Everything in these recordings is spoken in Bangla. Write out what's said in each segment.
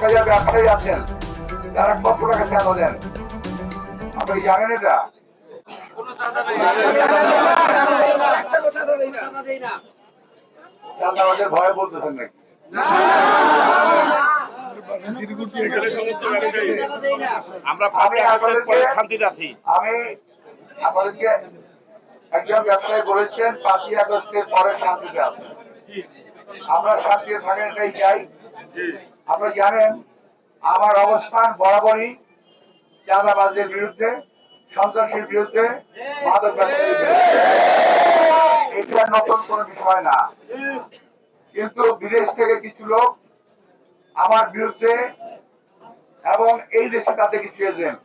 আপনারা যারা ব্যবসায়ী আছেন তারা কত টাকা চাঁদা দেন। আপনি জানেন এটা? চাঁদা আমাদের ভয়ে বলতেছেন নাকি? আমরা পাঁচই আগস্টের শান্তিতে আছি। আমি আপনাদেরকে একজন ব্যবসায়ী বলেছেন পাঁচই আগস্টের পরে শান্তিতে আছে আমরা শান্তিতে থাকেন এটাই চাই। আপনারা জানেন, আমার অবস্থান বরাবরই চাঁদাবাজদের বিরুদ্ধে, সন্ত্রাসের বিরুদ্ধে, মাদক এটা নতুন কোনো বিষয় না। কিন্তু বিদেশ থেকে কিছু লোক আমার বিরুদ্ধে এবং এই দেশে তাতে কিছু এজেন্ট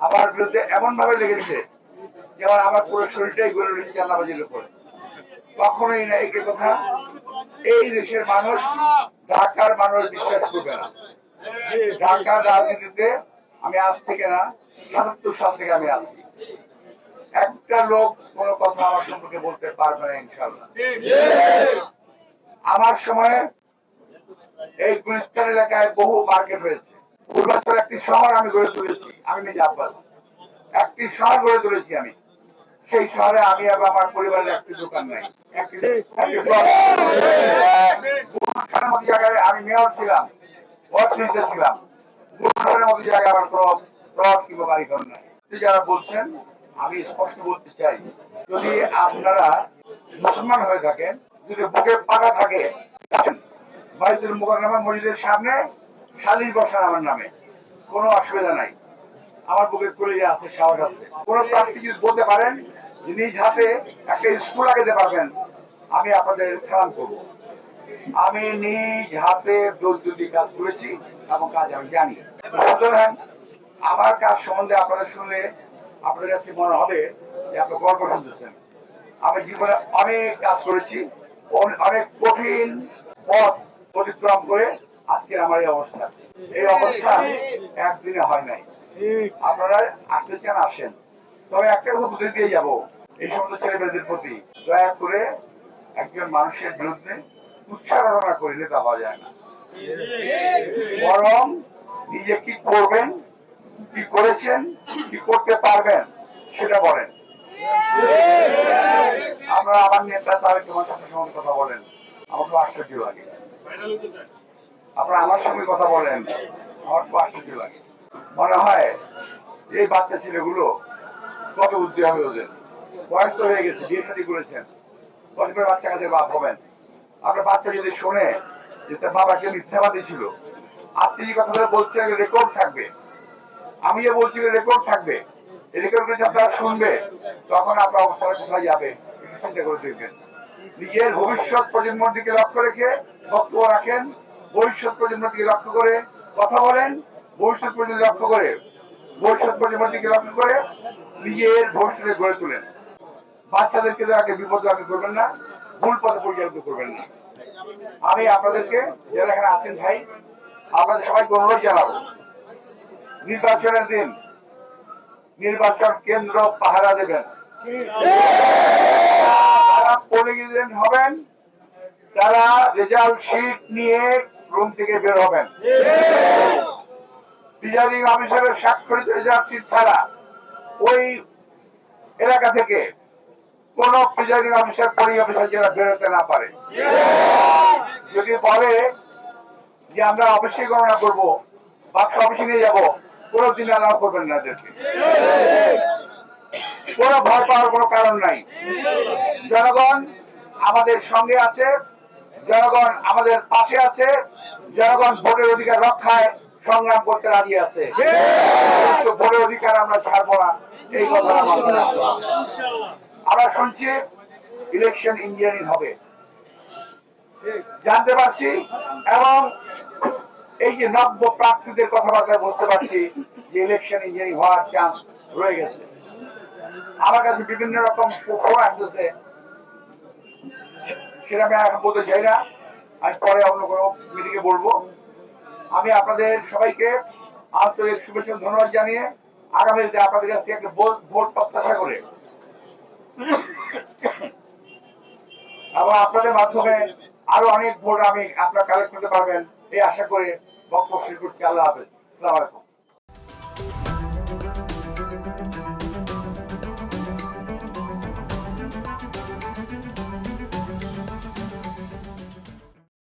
আমার বিরুদ্ধে এমন ভাবে লেগেছে যেমন আমার পুরো শরীরটাই গড়ে উঠেছে চাঁদাবাজির উপরে। কখনোই না এই কথা। এই দেশের মানুষ ঢাকার মানুষ বিশ্বাস করবে না। ঢাকার রাজনীতিতে আমি আজ থেকে না, সাতাত্তর সাল থেকে আমি আছি। একটা লোক কোনো কথা আমার সম্পর্কে বলতে পারবে না ইনশাল্লাহ আমার সময়ে এই গুলিস্তান এলাকায় বহু মার্কেট হয়েছে। পূর্বাচল একটি শহর আমি গড়ে তুলেছি, আমি নিজে আব্বাস। একটি শহর গড়ে তুলেছি আমি। সেই শহরে আমি আবার আমার পরিবারের একটি দোকান নাই। একটি মতো জায়গায় আমি মেয়র ছিলাম ছিলাম। মতো জায়গায় আমার প্লট কিংবা নাই। যারা বলছেন, আমি স্পষ্ট বলতে চাই, যদি আপনারা মুসলমান হয়ে থাকেন, যদি বুকে পাকা থাকে সামনে শালির বসান আমার নামে। কোনো অসুবিধা নাই। আমার বুকে কলিজা আছে, সাহস আছে। কোন প্রার্থী যদি বলতে পারেন নিজ হাতে একটা স্কুল লাগাতে পারবেন, আমি আপনাদের সালাম করব। আমি নিজ হাতে বৈদ্যুতিক কাজ করেছি এবং কাজ আমি জানি। সুতরাং আমার কাজ সম্বন্ধে আপনারা শুনলে আপনাদের কাছে মনে হবে যে আপনি গল্প শুনতেছেন। আমি জীবনে অনেক কাজ করেছি অনেক কঠিন পথ অতিক্রম করে আজকের আমার এই অবস্থা। এই অবস্থা একদিনে হয় নাই। আপনারা আসতে চান আসেন। তবে একটা কথা বুঝে দিয়ে যাব। এই সমস্ত ছেলেমেয়েদের প্রতি দয়া করে একজন মানুষের বিরুদ্ধে উচ্চারণা করে নেতা হওয়া যায় না। বরং নিজে কি করবেন, কি করেছেন, কি করতে পারবেন, সেটা বলেন। আমরা আমার নেতা তাহলে তোমার সাথে সঙ্গে কথা বলেন। আমার খুব আশ্চর্য লাগে। আপনারা আমার সঙ্গে কথা বলেন, আমার খুব আশ্চর্য লাগে। মনে হয় এই বাচ্চা ছেলেগুলো কবে বুদ্ধি হবে ওদের? বয়স তো হয়ে গেছে, বিয়ে শাদী করেছেন। কত বাচ্চা কাছে বাপ হবেন? আপনার বাচ্চা যদি শোনে যে তার বাবাকে মিথ্যাবাদী ছিল আজকে যে কথাটা বলছে রেকর্ড থাকবে। আমিও বলছি রেকর্ড থাকবে। এই যদি আপনারা শুনবে, তখন আপনার অবস্থাটা কোথায় যাবে, একটু চিন্তা করে দেখবেন। নিজের ভবিষ্যৎ প্রজন্মের দিকে লক্ষ্য রেখে বক্তব্য রাখেন, ভবিষ্যৎ প্রজন্মের দিকে লক্ষ্য করে কথা বলেন, ভবিষ্যৎ প্রজন্ম লক্ষ্য করে, ভবিষ্যৎ প্রজন্মের দিকে লক্ষ্য করে নিজের ভবিষ্যতে গড়ে তোলেন। বাচ্চাদেরকে তাকে বিপদগামী করবেন না। ভুল পথে পরিচালিত করবেন না। আমি আপনাদেরকে যারা এখানে আছেন ভাই, আপনাদের সবাইকে অনুরোধ জানাব, নির্বাচনের দিন নির্বাচন কেন্দ্র পাহারা দেবেন। যারা পোলিং এজেন্ট হবেন, তারা রেজাল্ট শিট নিয়ে রুম থেকে বের হবেন। প্রিজাইডিং অফিসারের স্বাক্ষরিত রেজাল্ট শিট ছাড়া ওই এলাকা থেকে কোন প্রিজাইডিং অফিসার পোলিং অফিসার যেন বেরোতে না পারে। যদি বলে যে আমরা অবশ্যই গণনা করব বাক্স অফিসে নিয়ে যাব কোনো দিন অ্যালাউ করবেন না এদেরকে। কোনো ভয় পাওয়ার কোনো কারণ নাই। জনগণ আমাদের সঙ্গে আছে জনগণ আমাদের পাশে আছে জনগণ ভোটের অধিকার রক্ষায় সংগ্রাম করতে রাজি আছে। ভোটের অধিকার আমরা ছাড়বো না এই কথা আমার শুনছি ইলেকশন ইঞ্জিনিয়ারিং হবে। জানতে পারছি? এবং এই যে নব্য প্রার্থীদের কথাবার্তায় পারছি যে ইলেকশন ইঞ্জিনিয়ারিং হওয়ার চান্স রয়ে গেছে। আমার কাছে বিভিন্ন রকম আসতেছে। সেটা আমি এখন বলতে চাই না। আজ পরে অন্য কোনো মিটিংয়ে বলব। আমি আপনাদের সবাইকে আন্তরিক শুভেচ্ছা ধন্যবাদ জানিয়ে আগামীতে আপনাদের কাছ থেকে একটা ভোট প্রত্যাশা করে এবং আপনাদের মাধ্যমে আরও অনেক ভোট আমি আপনারা কালেক্ট করতে পারবেন, এই আশা করে বক্তব্য শুরু করছি। আল্লাহ হাফেজ। আসসালামু আলাইকুম।